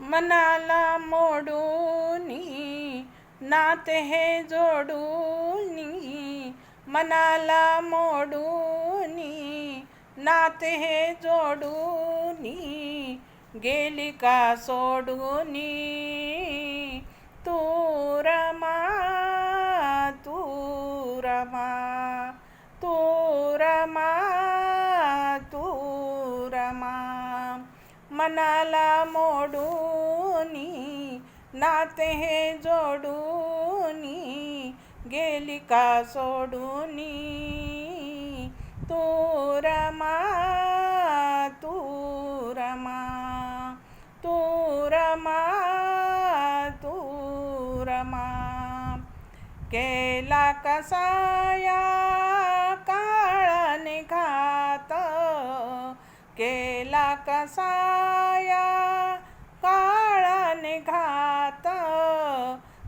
मनाला मोडूनी नाते हे जोडूनी मनाला मोडूनी नाते हे जोडूनी गेली का सोडूनी? तू रमा तू रमा. मनाला मोडूनी नाते हे जोडूनी गेली का सोडूनी तू रमा तू रमा तू रमा तू रमा केला कसाया केला कसाया? काळाने घात.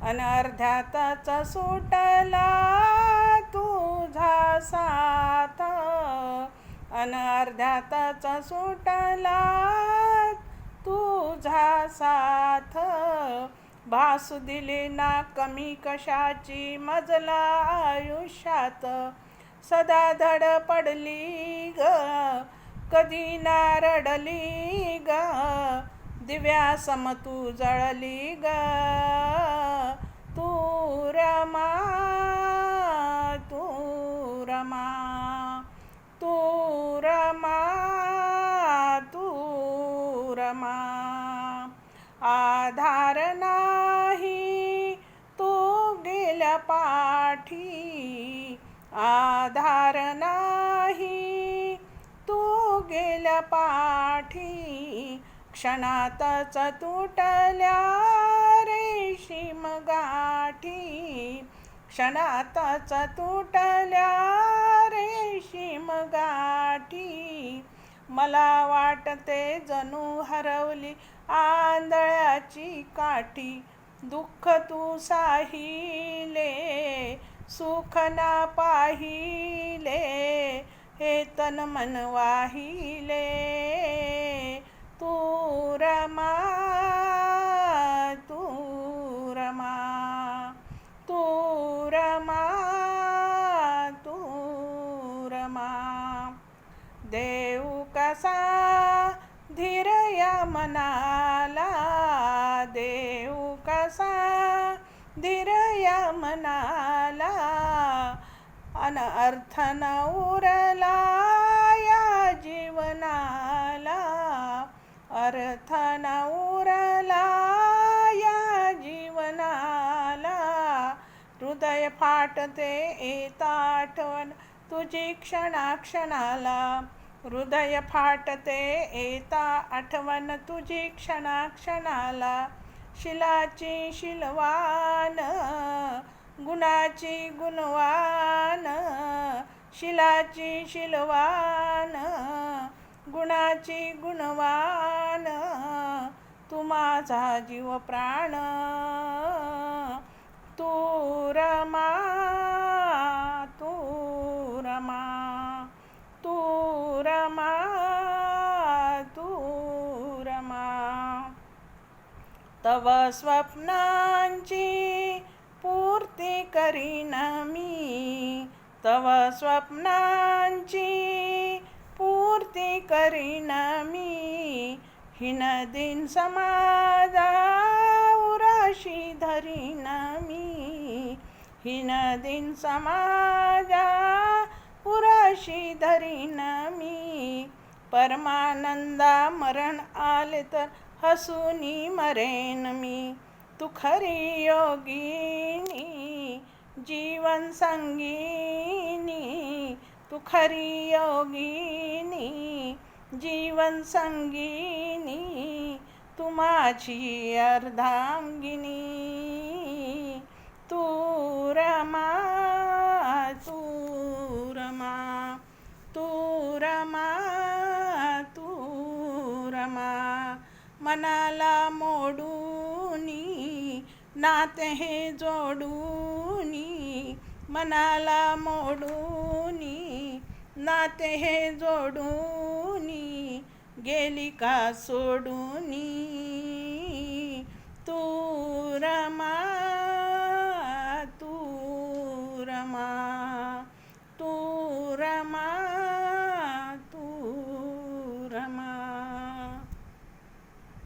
अनर्ध्यातच सुटला तुझा साथ. अनर्ध्यातच सुटला तुझा साथ. भासू दिली ना कमी कशाची मजला आयुष्यात. सदा धड पडली ग. कधी ना रडली ग? दिव्या सम तू जळली ग? तू रमा तू रमा तू रमा तू रमा. आधार नाही तू गेल्या पाठी. आधार नाही. गेल्या पाठी क्षणातच तुटल्या रेशीम गाठी क्षणातच तुटल्या रेशीम गाठी मला वाटते जणू हरवली आंधळ्याची काठी. दुःख तू साहिले सुख ना पाहिले. हे तन मन वाहिले तू रमा तू रमा तू रमा तू रमा देऊ कसा धीर या मनाला देऊ कसा धीर या मनाला। अन अर्थ उरला या जीवनाला. अर्थ उरला या जीवनाला. हृदय फाटते येता आठवण तुझी क्षणाक्षणाला. हृदय फाटते येता आठवण तुझी क्षणाक्षणाला. शिलाची शिलवान गुणाची गुणवान शिलाची शिलवान गुणाची गुणवान तू माझा जीव प्राण तू रमा तू रमा तू रमा तू रमा. तव स्वप्नांची पूर्ती करीन मी तव स्वप्नांची. पूर्ती करीन मी हिन दिन समाजा उराशी धरीन मी. हिन दिन समाजा उराशी धरीन मी. परमानंदा मरण आले तर हसूनी मरेन मी. तू खरी योगिनी जीवन संगिनी. तू खरी योगिनी जीवन संगिनी. तू माझी अर्धांगिनी. तू रमा तू रमा तू रमा तू रमा. मनाला मोडू नाते हे जोडूनी मनाला मोडूनी नाते हे जोडूनी गेली का सोडूनी? तू रमा